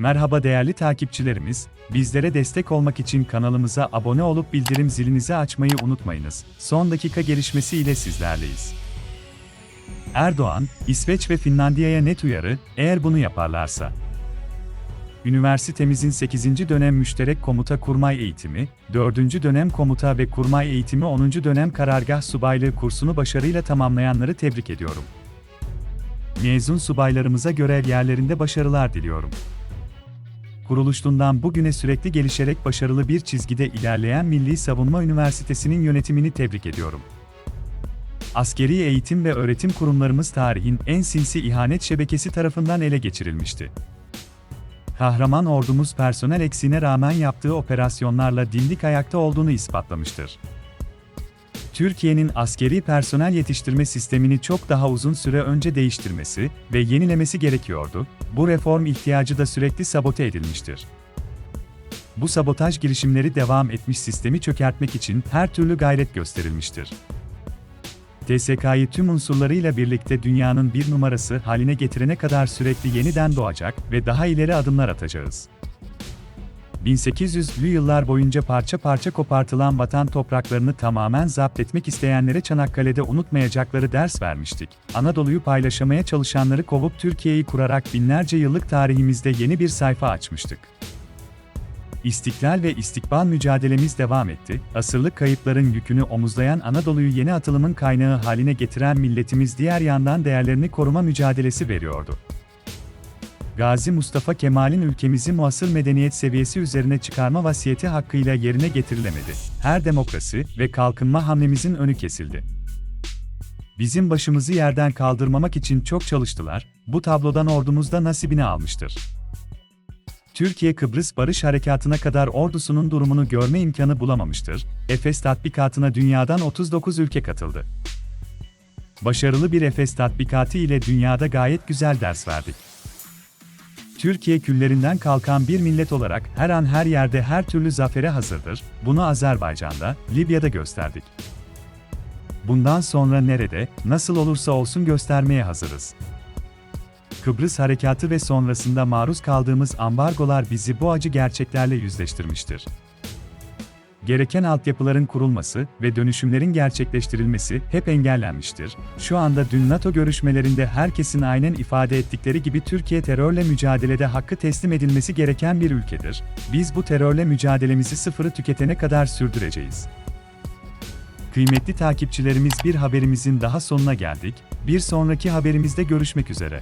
Merhaba değerli takipçilerimiz, bizlere destek olmak için kanalımıza abone olup bildirim zilinizi açmayı unutmayınız. Son dakika gelişmesi ile sizlerleyiz. Erdoğan, İsveç ve Finlandiya'ya net uyarı, eğer bunu yaparlarsa. Üniversitemizin 8. dönem müşterek komuta kurmay eğitimi, 4. dönem komuta ve kurmay eğitimi 10. dönem karargah subaylığı kursunu başarıyla tamamlayanları tebrik ediyorum. Mezun subaylarımıza görev yerlerinde başarılar diliyorum. Kuruluşundan bugüne sürekli gelişerek başarılı bir çizgide ilerleyen Milli Savunma Üniversitesi'nin yönetimini tebrik ediyorum. Askeri eğitim ve öğretim kurumlarımız tarihin en sinsi ihanet şebekesi tarafından ele geçirilmişti. Kahraman ordumuz personel eksiğine rağmen yaptığı operasyonlarla dimdik ayakta olduğunu ispatlamıştır. Türkiye'nin askeri personel yetiştirme sistemini çok daha uzun süre önce değiştirmesi ve yenilemesi gerekiyordu. Bu reform ihtiyacı da sürekli sabote edilmiştir. Bu sabotaj girişimleri devam etmiş sistemi çökertmek için her türlü gayret gösterilmiştir. TSK'yı tüm unsurlarıyla birlikte dünyanın bir numarası haline getirene kadar sürekli yeniden doğacak ve daha ileri adımlar atacağız. 1800'lü yıllar boyunca parça parça kopartılan vatan topraklarını tamamen zapt etmek isteyenlere Çanakkale'de unutmayacakları ders vermiştik. Anadolu'yu paylaşamaya çalışanları kovup Türkiye'yi kurarak binlerce yıllık tarihimizde yeni bir sayfa açmıştık. İstiklal ve istikbal mücadelemiz devam etti. Asırlık kayıpların yükünü omuzlayan Anadolu'yu yeni atılımın kaynağı haline getiren milletimiz diğer yandan değerlerini koruma mücadelesi veriyordu. Gazi Mustafa Kemal'in ülkemizi muasır medeniyet seviyesi üzerine çıkarma vasiyeti hakkıyla yerine getirilemedi. Her demokrasi ve kalkınma hamlemizin önü kesildi. Bizim başımızı yerden kaldırmamak için çok çalıştılar, bu tablodan ordumuz da nasibini almıştır. Türkiye Kıbrıs Barış Harekatı'na kadar ordusunun durumunu görme imkanı bulamamıştır. Efes tatbikatına dünyadan 39 ülke katıldı. Başarılı bir Efes tatbikatı ile dünyada gayet güzel ders verdik. Türkiye küllerinden kalkan bir millet olarak her an her yerde her türlü zafere hazırdır. Bunu Azerbaycan'da, Libya'da gösterdik. Bundan sonra nerede, nasıl olursa olsun göstermeye hazırız. Kıbrıs harekatı ve sonrasında maruz kaldığımız ambargolar bizi bu acı gerçeklerle yüzleştirmiştir. Gereken altyapıların kurulması ve dönüşümlerin gerçekleştirilmesi hep engellenmiştir. Şu anda dün NATO görüşmelerinde herkesin aynen ifade ettikleri gibi Türkiye terörle mücadelede hakkı teslim edilmesi gereken bir ülkedir. Biz bu terörle mücadelemizi sıfırı tüketene kadar sürdüreceğiz. Kıymetli takipçilerimiz bir haberimizin daha sonuna geldik. Bir sonraki haberimizde görüşmek üzere.